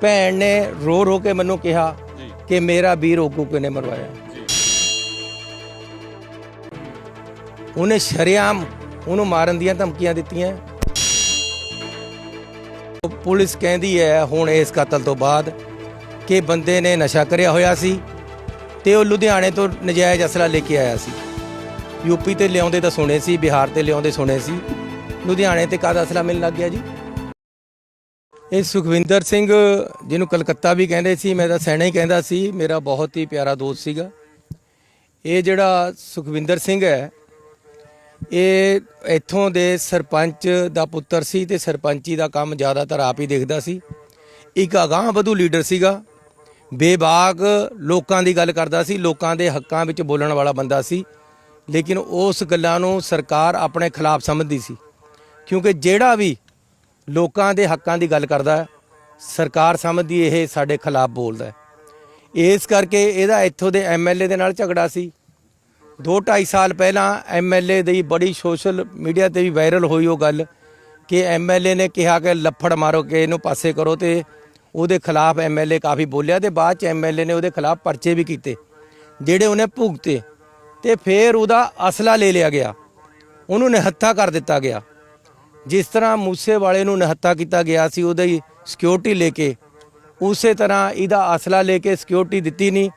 ਭੈਣ ਨੇ ਰੋ ਰੋ ਕੇ ਮੈਨੂੰ ਕਿਹਾ ਕਿ ਮੇਰਾ ਵੀਰ ਓਗੂ ਕਿਨੇ ਮਰਵਾਇਆ? ਉਹਨੇ ਸ਼ਰੇਆਮ ਉਹਨੂੰ ਮਾਰਨ ਦੀਆਂ ਧਮਕੀਆਂ ਦਿੱਤੀਆਂ। ਪੁਲਿਸ ਕਹਿੰਦੀ ਹੈ ਹੁਣ ਇਸ ਕਤਲ ਤੋਂ ਬਾਅਦ ਕਿ ਬੰਦੇ ਨੇ ਨਸ਼ਾ ਕਰਿਆ ਹੋਇਆ ਸੀ ਤੇ ਉਹ ਲੁਧਿਆਣੇ ਤੋਂ ਨਜਾਇਜ਼ ਅਸਲਾ ਲੈ ਕੇ ਆਇਆ ਸੀ। ਯੂਪੀ ਤੇ ਲਿਆਉਂਦੇ ਤਾਂ ਸੁਣੇ ਸੀ ਬਿਹਾਰ ਤੇ ਲਿਆਉਂਦੇ ਸੁਣੇ ਸੀ। ਲੁਧਿਆਣੇ ਤੇ ਕਾਹਦਾ ਅਸਲਾ ਮਿਲਣ ਲੱਗ ਗਿਆ ਜੀ? ਇਹ ਸੁਖਵਿੰਦਰ ਸਿੰਘ, ਜਿਹਨੂੰ ਕਲਕੱਤਾ ਵੀ ਕਹਿੰਦੇ ਸੀ, ਮੈਂ ਤਾਂ ਸੈਣਾ ਹੀ ਕਹਿੰਦਾ ਸੀ, ਮੇਰਾ ਬਹੁਤ ਹੀ ਪਿਆਰਾ ਦੋਸਤ ਸੀਗਾ। ਇਹ ਜਿਹੜਾ ਸੁਖਵਿੰਦਰ ਸਿੰਘ ਹੈ, ਇਹ ਇੱਥੋਂ ਦੇ ਸਰਪੰਚ ਦਾ ਪੁੱਤਰ ਸੀ ਤੇ ਸਰਪੰਚੀ ਦਾ ਕੰਮ ਜ਼ਿਆਦਾਤਰ ਆਪ ਹੀ ਦੇਖਦਾ ਸੀ। ਇੱਕ ਅਗਾਂਹ ਵਧੂ ਲੀਡਰ ਸੀਗਾ, ਬੇਬਾਕ ਲੋਕਾਂ ਦੀ ਗੱਲ ਕਰਦਾ ਸੀ, ਲੋਕਾਂ ਦੇ ਹੱਕਾਂ ਵਿੱਚ ਬੋਲਣ ਵਾਲਾ ਬੰਦਾ ਸੀ, ਲੇਕਿਨ ਉਸ ਗੱਲਾਂ ਨੂੰ ਸਰਕਾਰ ਆਪਣੇ ਖਿਲਾਫ ਸਮਝਦੀ ਸੀ। ਕਿਉਂਕਿ ਜਿਹੜਾ ਵੀ ਲੋਕਾਂ ਦੇ ਹੱਕਾਂ ਦੀ ਗੱਲ ਕਰਦਾ ਹੈ, ਸਰਕਾਰ ਸਮਝਦੀ ਇਹ ਸਾਡੇ ਖਿਲਾਫ ਬੋਲਦਾ ਹੈ। ਇਸ ਕਰਕੇ ਇਹਦਾ ਇੱਥੋਂ ਦੇ ਐਮਐਲਏ ਦੇ ਨਾਲ ਝਗੜਾ ਸੀ। 2.5 ਸਾਲ ਪਹਿਲਾਂ ਐਮਐਲਏ ਦੀ ਬੜੀ ਸੋਸ਼ਲ ਮੀਡੀਆ ਤੇ ਵੀ ਵਾਇਰਲ ਹੋਈ ਉਹ ਗੱਲ ਕਿ ਐਮਐਲਏ ਨੇ ਕਿਹਾ ਕਿ ਲੱਫੜ ਮਾਰੋ ਕਿ ਇਹਨੂੰ ਪਾਸੇ ਕਰੋ ਤੇ ਉਹਦੇ ਖਿਲਾਫ ਐਮਐਲਏ ਕਾਫੀ ਬੋਲਿਆ ਤੇ ਬਾਅਦ ਚ ਐਮਐਲਏ ਨੇ ਉਹਦੇ ਖਿਲਾਫ ਪਰਚੇ ਵੀ ਕੀਤੇ ਜਿਹੜੇ ਉਹਨੇ ਭੁਗਤੇ ਤੇ ਫਿਰ ਉਹਦਾ ਅਸਲਾ ਲੈ ਲਿਆ ਗਿਆ। ਉਹਨੂੰ ਨਿਹੱਥਾ ਕਰ ਦਿੱਤਾ ਗਿਆ। ਜਿਸ ਤਰ੍ਹਾਂ ਮੂਸੇ ਵਾਲੇ ਨੂੰ ਨਿਹੱਥਾ ਕੀਤਾ ਗਿਆ ਸੀ, ਉਹਦੀ ਸਿਕਿਉਰਿਟੀ ਲੈ ਕੇ, ਉਸੇ ਤਰ੍ਹਾਂ ਇਹਦਾ ਅਸਲਾ ਲੈ ਕੇ ਸਿਕਿਉਰਿਟੀ ਦਿੱਤੀ ਨਹੀਂ,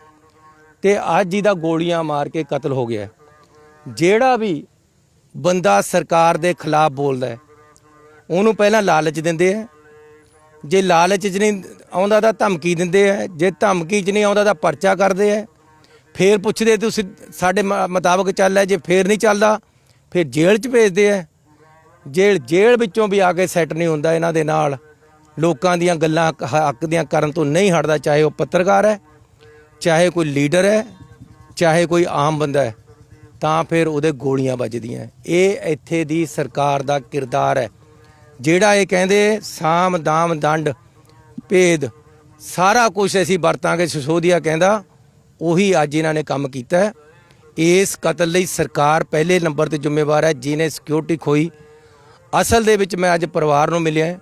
ਤੇ ਅੱਜ ਇਹਦਾ ਗੋਲੀਆਂ ਮਾਰ ਕੇ ਕਤਲ ਹੋ ਗਿਆ। ਜਿਹੜਾ ਵੀ ਬੰਦਾ ਸਰਕਾਰ ਦੇ ਖਿਲਾਫ ਬੋਲਦਾ ਹੈ, ਉਹਨੂੰ ਪਹਿਲਾਂ ਲਾਲਚ ਦਿੰਦੇ ਆ। ਜੇ ਲਾਲਚ 'ਚ ਨਹੀਂ ਆਉਂਦਾ ਤਾਂ ਧਮਕੀ ਦਿੰਦੇ ਆ। ਜੇ ਧਮਕੀ 'ਚ ਨਹੀਂ ਆਉਂਦਾ ਤਾਂ ਪਰਚਾ ਕਰਦੇ ਆ। ਫੇਰ ਪੁੱਛਦੇ ਤੁਸੀਂ ਸਾਡੇ ਮ- ਮੁਤਾਬਕ ਚੱਲ ਹੈ ਜੇ ਫੇਰ ਨਹੀਂ ਚੱਲਦਾ, ਫਿਰ ਜੇਲ੍ਹ 'ਚ ਭੇਜਦੇ ਆ। ਜੇਲ੍ਹ ਜੇਲ੍ਹ ਵਿੱਚੋਂ ਵੀ ਆ ਕੇ ਸੈੱਟ ਨਹੀਂ ਹੁੰਦਾ ਇਹਨਾਂ ਦੇ ਨਾਲ। ਲੋਕਾਂ ਦੀਆਂ ਗੱਲਾਂ ਕ- ਹੱਕ ਦੀਆਂ ਕਰਨ ਤੋਂ ਨਹੀਂ ਹਟਦਾ, ਚਾਹੇ ਉਹ ਪੱਤਰਕਾਰ ਹੈ, ਚਾਹੇ ਕੋਈ ਲੀਡਰ ਹੈ, ਚਾਹੇ ਕੋਈ ਆਮ ਬੰਦਾ ਹੈ, ਤਾਂ ਫਿਰ ਉਹਦੇ ਗੋਲੀਆਂ ਵੱਜਦੀਆਂ ਇਹ ਇੱਥੇ ਦੀ ਸਰਕਾਰ ਦਾ ਕਿਰਦਾਰ ਹੈ। ਜਿਹੜਾ ਇਹ ਕਹਿੰਦੇ, ਸਾਮ, ਦਾਮ, ਦੰਡ, ਭੇਦ, ਸਾਰਾ ਕੁਝ ਅਸੀਂ ਵਰਤਾਂਗੇ, ਸਿਸੋਦੀਆ ਕਹਿੰਦਾ, ਉਹੀ ਅੱਜ ਇਹਨਾਂ ਨੇ ਕੰਮ ਕੀਤਾ ਇਸ ਕਤਲ ਲਈ ਸਰਕਾਰ ਪਹਿਲੇ ਨੰਬਰ ਤੇ ਜ਼ਿੰਮੇਵਾਰ ਹੈ ਜਿਨੇ ਸਿਕਿਉਰਿਟੀ ਖੋਈ ਅਸਲ ਦੇ ਵਿੱਚ ਮੈਂ ਅੱਜ ਪਰਿਵਾਰ ਨੂੰ ਮਿਲਿਆ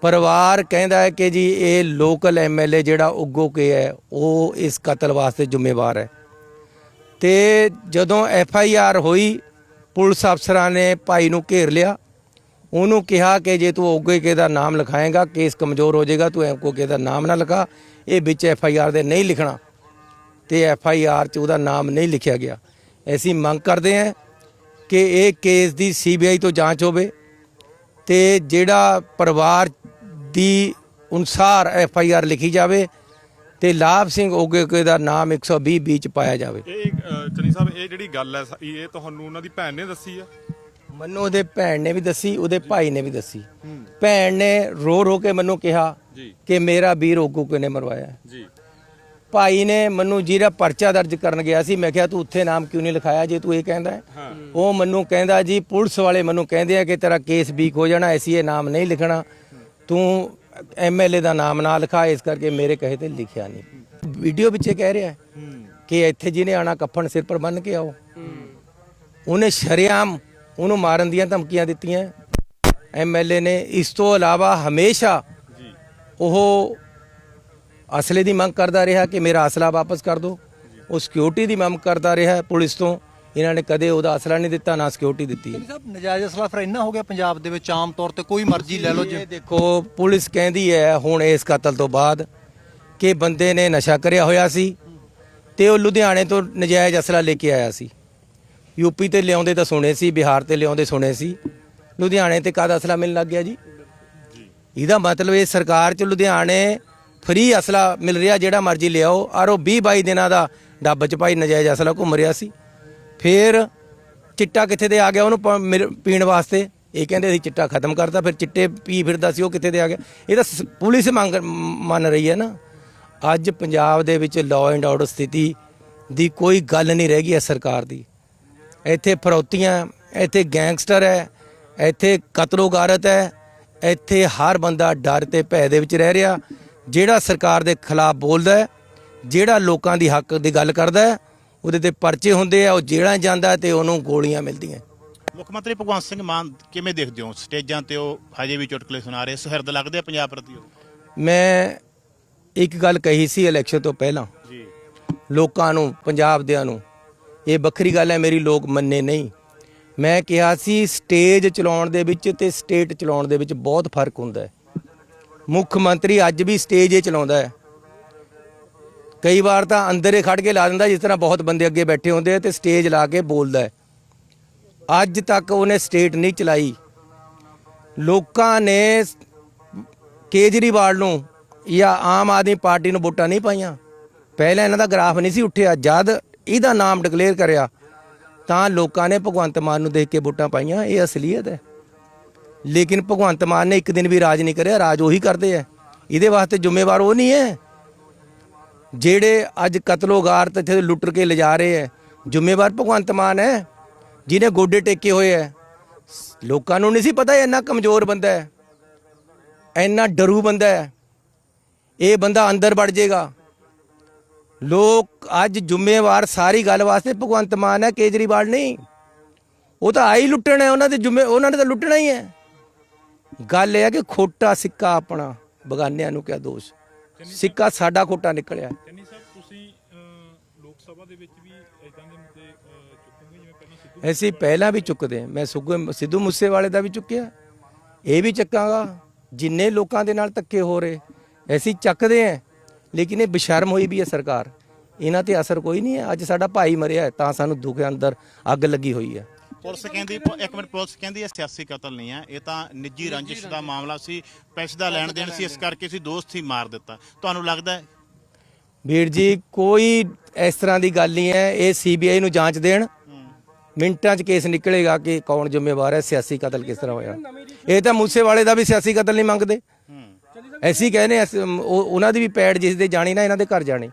ਪਰਿਵਾਰ ਕਹਿੰਦਾ ਹੈ ਕਿ ਜੀ, ਇਹ ਲੋਕਲ ਐਮਐਲਏ ਜਿਹੜਾ ਉੱਗੋ ਕੇ ਹੈ, ਉਹ ਇਸ ਕਤਲ ਵਾਸਤੇ ਜ਼ਿੰਮੇਵਾਰ ਹੈ। ਤੇ ਜਦੋਂ ਐਫ ਆਈ ਆਰ ਹੋਈ, ਪੁਲਿਸ ਅਫਸਰਾਂ ਨੇ ਭਾਈ ਨੂੰ ਘੇਰ ਲਿਆ। ਉਹਨੂੰ ਕਿਹਾ ਕਿ ਜੇ ਤੂੰ ਉੱਗੇ ਕੇ ਦਾ ਨਾਮ ਲਿਖਾਏਗਾ, ਕੇਸ ਕਮਜ਼ੋਰ ਹੋ ਜਾਏਗਾ, ਤੂੰ ਐਮਕੋ ਕੇ ਦਾ ਨਾਮ ਨਾ ਲਿਖਾ। ਇਹ ਵਿੱਚ ਐਫ ਆਈ ਆਰ ਦੇ ਨਹੀਂ ਲਿਖਣਾ। ਤੇ ਐਫ ਆਈ ਆਰ 'ਚ ਉਹਦਾ ਨਾਮ ਨਹੀਂ ਲਿਖਿਆ ਗਿਆ। ਅਸੀਂ ਮੰਗ ਕਰਦੇ ਹਾਂ ਕਿ ਇਹ ਕੇਸ ਦੀ ਸੀਬੀਆਈ ਤੋਂ ਜਾਂਚ ਹੋਵੇ ਤੇ ਜਿਹੜਾ ਪਰਿਵਾਰ ਦੀ ਅਨੁਸਾਰ ਐਫ ਆਈ ਆਰ ਲਿਖੀ ਜਾਵੇ ਤੇ ਲਾਭ ਸਿੰਘ ਓਗੇਕੇ ਦਾ ਨਾਮ 120 ਵਿੱਚ ਪਾਇਆ ਜਾਵੇ। ਇਹ ਅ, ਚੰਨੀ ਸਾਹਿਬ ਇਹ ਜਿਹੜੀ ਗੱਲ ਹੈ ਸ- ਇਹ ਤੁਹਾਨੂੰ ਉਹਨਾਂ ਦੀ ਭੈਣ ਨੇ ਦੱਸੀ ਆ ਮੈਨੂੰ ਉਹਦੇ ਭੈਣ ਨੇ ਵੀ ਦੱਸੀ ਉਹਦੇ ਭਾਈ ਨੇ ਵੀ ਦੱਸੀ। ਭੈਣ ਨੇ ਰੋ ਰੋ ਕੇ ਮੈਨੂੰ ਕਿਹਾ ਜੀ। ਕਿ ਮੇਰਾ ਵੀਰ ਓਗੇਕੇ ਨੇ ਮਰਵਾਇਆ। ਹੈ। ਜੀ। ਭਾਈ ਨੇ ਮੈਨੂੰ ਜਿਹੜਾ ਪਰਚਾ ਦਰਜ ਕਰਨ ਗਿਆ ਸੀ ਮੈਂ ਕਿਹਾ ਤੂੰ ਉੱਥੇ ਨਾਮ ਕਿਉਂ ਨਹੀਂ ਲਿਖਾਇਆ ਜੇ ਤੂੰ ਇਹ ਕਹਿੰਦਾ ਹੈ? ਉਹ ਮੈਨੂੰ ਕਹਿੰਦਾ ਜੀ ਪੁਲਿਸ ਵਾਲੇ ਮੈਨੂੰ ਕਹਿੰਦੇ ਆ ਕਿ ਤੇਰਾ ਕੇਸ ਵੀਕ ਹੋ ਜਾਣਾ ਐਸੀ ਇਹ ਨਾਮ ਨਹੀਂ ਲਿਖਣਾ। ਤੂੰ ਐਮਐਲਏ ਦਾ ਨਾਮ ਨਾ ਲਿਖਾ ਇਸ ਕਰਕੇ ਮੇਰੇ ਕਹੇ ਤੇ ਲਿਖਿਆ ਨਹੀਂ। ਵੀਡੀਓ ਵਿੱਚ ਇਹ ਕਹਿ ਰਿਹਾ ਹੈ ਕਿ ਇੱਥੇ ਜਿਹਨੇ ਆਣਾ ਕੱਫਣ ਸਿਰ ਪਰ ਬੰਨ ਕੇ ਆਓ। ਉਹਨੇ ਸ਼ਰੇਆਮ ਉਹਨੂੰ ਮਾਰਨ ਦੀਆਂ ਧਮਕੀਆਂ ਦਿੱਤੀਆਂ। ਐਮਐਲਏ ਨੇ ਇਸ ਤੋਂ ਇਲਾਵਾ ਹਮੇਸ਼ਾ ਉਹ ਅਸਲੇ ਦੀ ਮੰਗ ਕਰਦਾ ਰਿਹਾ ਕਿ ਮੇਰਾ ਅਸਲਾ ਵਾਪਸ ਕਰ ਦਿਓ ਉਹ ਸਿਕਿਉਰਿਟੀ ਦੀ ਮੰਗ ਕਰਦਾ ਰਿਹਾ ਪੁਲਿਸ ਤੋਂ। ਇਹਨਾਂ ਨੇ ਕਦੇ ਉਹਦਾ ਅਸਲਾ ਨਹੀਂ ਦਿੱਤਾ ਨਾ ਸਿਕਿਉਰਿਟੀ ਦਿੱਤੀ। ਸਾਹਿਬ ਨਜਾਇਜ਼ ਅਸਲਾ ਫਿਰ ਇੰਨਾ ਹੋ ਗਿਆ ਪੰਜਾਬ ਦੇ ਵਿੱਚ ਆਮ ਤੌਰ ਤੇ ਕੋਈ ਮਰਜ਼ੀ ਲੈ ਲਓ ਇਹ ਜੇ ਦੇਖੋ ਪੁਲਿਸ ਕਹਿੰਦੀ ਹੈ ਹੁਣ ਇਸ ਕਤਲ ਤੋਂ ਬਾਅਦ ਕਿ ਬੰਦੇ ਨੇ ਨਸ਼ਾ ਕਰਿਆ ਹੋਇਆ ਸੀ ਤੇ ਉਹ ਲੁਧਿਆਣੇ ਤੋਂ ਨਜਾਇਜ਼ ਅਸਲਾ ਲੈ ਕੇ ਆਇਆ ਸੀ। ਯੂਪੀ ਤੇ ਲਿਆਉਂਦੇ ਤਾਂ ਸੁਣੇ ਸੀ ਬਿਹਾਰ ਤੇ ਲਿਆਉਂਦੇ ਸੁਣੇ ਸੀ। ਲੁਧਿਆਣੇ ਤੇ ਕਾਹਦਾ ਅਸਲਾ ਮਿਲਣ ਲੱਗ ਗਿਆ ਜੀ। ਇਹਦਾ ਮਤਲਬ ਇਹ ਸਰਕਾਰ ਚ ਲੁਧਿਆਣੇ ਫ੍ਰੀ ਅਸਲਾ ਮਿਲ ਰਿਹਾ ਜਿਹੜਾ ਮਰਜ਼ੀ ਲਿਆਓ। ਔਰ ਉਹ 20 22 ਦਿਨਾਂ ਦਾ ਡੱਬ ਚ ਭਾਈ ਨਜਾਇਜ਼ ਅਸਲਾ ਘੁੰਮ ਰਿਹਾ ਸੀ। ਫਿਰ ਚਿੱਟਾ ਕਿੱਥੇ ਦੇ ਆ ਗਿਆ ਉਹਨੂੰ ਪ- ਮਿਲ- ਪੀਣ ਵਾਸਤੇ? ਇਹ ਕਹਿੰਦੇ ਸੀ ਚਿੱਟਾ ਖਤਮ ਕਰਤਾ, ਫਿਰ ਚਿੱਟੇ ਪੀ ਫਿਰਦਾ ਸੀ, ਉਹ ਕਿੱਥੇ ਦੇ ਆ ਗਿਆ? ਇਹ ਤਾਂ ਸ- ਪੁਲਿਸ ਮੰਗ ਮੰਨ ਰਹੀ ਹੈ ਨਾ। ਅੱਜ ਪੰਜਾਬ ਦੇ ਵਿੱਚ ਲਾਅ ਐਂਡ ਆਰਡਰ ਸਥਿਤੀ ਦੀ ਕੋਈ ਗੱਲ ਨਹੀਂ ਰਹਿ ਗਈ ਹੈ ਸਰਕਾਰ ਦੀ। ਇੱਥੇ ਫਰੌਤੀਆਂ, ਇੱਥੇ ਗੈਂਗਸਟਰ ਹੈ, ਇੱਥੇ ਕਤਲੋਗਾਰਤ ਹੈ, ਇੱਥੇ ਹਰ ਬੰਦਾ ਡਰ ਤੇ ਭੈ ਦੇ ਵਿੱਚ ਰਹਿ ਰਿਹਾ। ਜਿਹੜਾ ਸਰਕਾਰ ਦੇ ਖਿਲਾਫ ਬੋਲਦਾ ਹੈ ਜਿਹੜਾ ਲੋਕਾਂ ਦੀ ਹੱਕ ਦੀ ਗੱਲ ਕਰਦਾ ਹੈ ਉਹਦੇ ਤੇ ਪਰਚੇ ਹੁੰਦੇ ਆ ਉਹ ਜੇਲ੍ਹਾਂ ਜਾਂਦਾ ਤੇ ਉਹਨੂੰ ਗੋਲੀਆਂ ਮਿਲਦੀਆਂ। ਮੁੱਖ ਮੰਤਰੀ ਭਗਵੰਤ ਸਿੰਘ ਮਾਨ ਕਿਵੇਂ ਦੇਖਦੇ ਹੋ? ਸਟੇਜਾਂ ਤੇ ਉਹ ਹਜੇ ਵੀ ਚੁਟਕਲੇ ਸੁਣਾ ਰਹੇ ਸੁਹਿਰਦ ਲੱਗਦੇ ਆ ਪੰਜਾਬ ਪ੍ਰਤੀ ਉਹ? ਮੈਂ ਇੱਕ ਗੱਲ ਕਹੀ ਸੀ ਇਲੈਕਸ਼ਨ ਤੋਂ ਪਹਿਲਾਂ। ਜੀ। ਲੋਕਾਂ ਨੂੰ ਪੰਜਾਬ ਦਿਆਂ ਨੂੰ ਇਹ ਵੱਖਰੀ ਗੱਲ ਹੈ ਮੇਰੀ ਲੋਕ ਮੰਨੇ ਨਹੀਂ। ਮੈਂ ਕਿਹਾ ਸੀ ਸਟੇਜ ਚਲਾਉਣ ਦੇ ਵਿੱਚ ਤੇ ਸਟੇਟ ਚਲਾਉਣ ਦੇ ਵਿੱਚ ਬਹੁਤ ਫ਼ਰਕ ਹੁੰਦਾ ਹੈ। ਮੁੱਖ ਮੰਤਰੀ ਅੱਜ ਵੀ ਸਟੇਜ ਹੀ ਚਲਾਉਂਦਾ ਹੈ। ਕਈ ਵਾਰ ਤਾਂ ਅੰਦਰ ਹੀ ਖੜ ਕੇ ਲਾ ਦਿੰਦਾ ਜਿਸ ਤਰ੍ਹਾਂ ਬਹੁਤ ਬੰਦੇ ਅੱਗੇ ਬੈਠੇ ਹੁੰਦੇ ਆ ਤੇ ਸਟੇਜ ਲਾ ਕੇ ਬੋਲਦਾ ਹੈ। ਅੱਜ ਤੱਕ ਉਹਨੇ ਸਟੇਟ ਨਹੀਂ ਚਲਾਈ। ਲੋਕਾਂ ਨੇ ਕੇਜਰੀਵਾਲ ਨੂੰ ਜਾਂ ਆਮ ਆਦਮੀ ਪਾਰਟੀ ਨੂੰ ਵੋਟਾਂ ਨਹੀਂ ਪਾਈਆਂ। ਪਹਿਲਾਂ ਇਹਨਾਂ ਦਾ ਗ੍ਰਾਫ ਨਹੀਂ ਸੀ ਉੱਠਿਆ। ਜਦ ਇਹਦਾ ਨਾਮ ਡਿਕਲੇਅਰ ਕਰਿਆ, ਤਾਂ ਲੋਕਾਂ ਨੇ ਭਗਵੰਤ ਮਾਨ ਨੂੰ ਦੇਖ ਕੇ ਵੋਟਾਂ ਪਾਈਆਂ। ਇਹ ਅਸਲੀਅਤ ਹੈ। ਲੇਕਿਨ ਭਗਵੰਤ ਮਾਨ ਨੇ ਇੱਕ ਦਿਨ ਵੀ ਰਾਜ ਨਹੀਂ ਕਰਿਆ, ਰਾਜ ਉਹੀ ਕਰਦੇ ਆ। ਇਹਦੇ ਵਾਸਤੇ ਜ਼ਿੰਮੇਵਾਰ ਉਹ ਨਹੀਂ ਹੈ। ਜਿਹੜੇ ਅੱਜ ਕਤਲੋਗਾਰ ਤੇ ਇੱਥੇ ਲੁੱਟ ਕੇ ਲਿਜਾ ਰਹੇ ਹੈ, ਜ਼ਿੰਮੇਵਾਰ ਭਗਵੰਤ ਮਾਨ ਹੈ, ਜਿਹਨੇ ਗੋਡੇ ਟੇਕੇ ਹੋਏ ਹੈ। ਲੋਕਾਂ ਨੂੰ ਨਹੀਂ ਸੀ ਪਤਾ ਇੰਨਾ ਕਮਜ਼ੋਰ ਬੰਦਾ ਹੈ, ਇੰਨਾ ਡਰੂ ਬੰਦਾ ਹੈ। ਇਹ ਬੰਦਾ ਅੰਦਰ ਵੜ ਜਾਏਗਾ। ਲੋਕ ਅੱਜ ਜ਼ਿੰਮੇਵਾਰ ਸਾਰੀ ਗੱਲ ਵਾਸਤੇ ਭਗਵੰਤ ਮਾਨ ਹੈ, ਕੇਜਰੀਵਾਲ ਨਹੀਂ। ਉਹ ਤਾਂ ਆਈ ਲੁੱਟਣ ਹੈ, ਉਹਨਾਂ ਦੇ ਜ਼ਿੰਮੇ ਉਹਨਾਂ ਨੇ ਤਾਂ ਲੁੱਟਣਾ ਹੀ ਹੈ। ਗੱਲ ਇਹ ਹੈ ਕਿ ਖੋਟਾ ਸਿੱਕਾ ਆਪਣਾ ਬਗਾਨਿਆਂ ਨੂੰ ਕਿਆ ਦੋਸ਼? ਸਿੱਕਾ ਸਾਡਾ ਖੋਟਾ ਨਿਕਲਿਆ। ਚੰਨੀ ਸਾਹਿਬ ਤੁਸੀਂ ਲੋਕ ਸਭਾ ਦੇ ਵਿੱਚ ਵੀ ਇਦਾਂ ਦੇ ਮੁੱਦੇ ਚੁੱਕੋਗੇ ਜਿਵੇਂ ਪਹਿਲਾਂ ਸਿੱਧੂ ਅਸੀਂ ਪਹਿਲਾਂ ਵੀ ਚੁੱਕਦੇ ਹਾਂ। ਮੈਂ ਸੁੱਗੂ ਸਿੱਧੂ ਮੂਸੇਵਾਲੇ ਦਾ ਵੀ ਚੁੱਕਿਆ। ਇਹ ਵੀ ਚੱਕਾਂਗਾ। ਜਿੰਨੇ ਲੋਕਾਂ ਦੇ ਨਾਲ ਧੱਕੇ ਹੋ ਰਹੇ ਅਸੀਂ ਚੱਕਦੇ ਹਾਂ। ਲੇਕਿਨ ਇਹ ਬਸ਼ਰਮ ਹੋਈ ਵੀ ਹੈ ਸਰਕਾਰ। ਇਹਨਾਂ ਤੇ ਅਸਰ ਕੋਈ ਨਹੀਂ ਹੈ। ਅੱਜ ਸਾਡਾ ਭਾਈ ਮਰਿਆ ਤਾਂ ਸਾਨੂੰ ਦੁੱਖ ਅੰਦਰ ਅੱਗ ਲੱਗੀ ਹੋਈ ਹੈ। ਪੁਲਿਸ ਕਹਿੰਦੀ ਇੱਕ ਮਿੰਟ ਪੁਲਿਸ ਕਹਿੰਦੀ ਇਹ ਸਿਆਸੀ ਕਤਲ ਨਹੀਂ ਹੈ ਇਹ ਤਾਂ ਨਿੱਜੀ ਰੰਜਿਸ਼ ਦਾ ਮਾਮਲਾ ਸੀ ਪੈਸੇ ਦਾ ਲੈਣ ਦੇਣ ਸੀ ਇਸ ਕਰਕੇ ਸੀ ਦੋਸਤ ਹੀ ਮਾਰ ਦਿੱਤਾ। ਤੁਹਾਨੂੰ ਲੱਗਦਾ ਹੈ? ਵੀਰ ਜੀ ਕੋਈ ਇਸ ਤਰ੍ਹਾਂ ਦੀ ਗੱਲ ਨਹੀਂ ਹੈ ਇਹ ਸੀਬੀਆਈ ਨੂੰ ਜਾਂਚ ਦੇਣ। ਮਿੰਟਾਂ 'ਚ ਕੇਸ ਨਿਕਲੇਗਾ ਕਿ ਕੌਣ ਜ਼ਿੰਮੇਵਾਰ ਹੈ ਸਿਆਸੀ ਕਤਲ ਕਿਸ ਤਰ੍ਹਾਂ ਹੋਇਆ। ਇਹ ਤਾਂ ਮੂਸੇਵਾਲੇ ਦਾ ਵੀ ਸਿਆਸੀ ਕਤਲ ਨਹੀਂ ਮੰਗਦੇ। ਐਸੀ ਕਹਿੰਦੇ ਅਸੀਂ- ਉਹ- ਉਹਨਾਂ ਦੀ ਵੀ ਪੈੜ ਜਿਸ ਦੇ ਜਾਣੀ ਨਾ ਇਹਨਾਂ ਦੇ ਘਰ ਜਾਣੀ।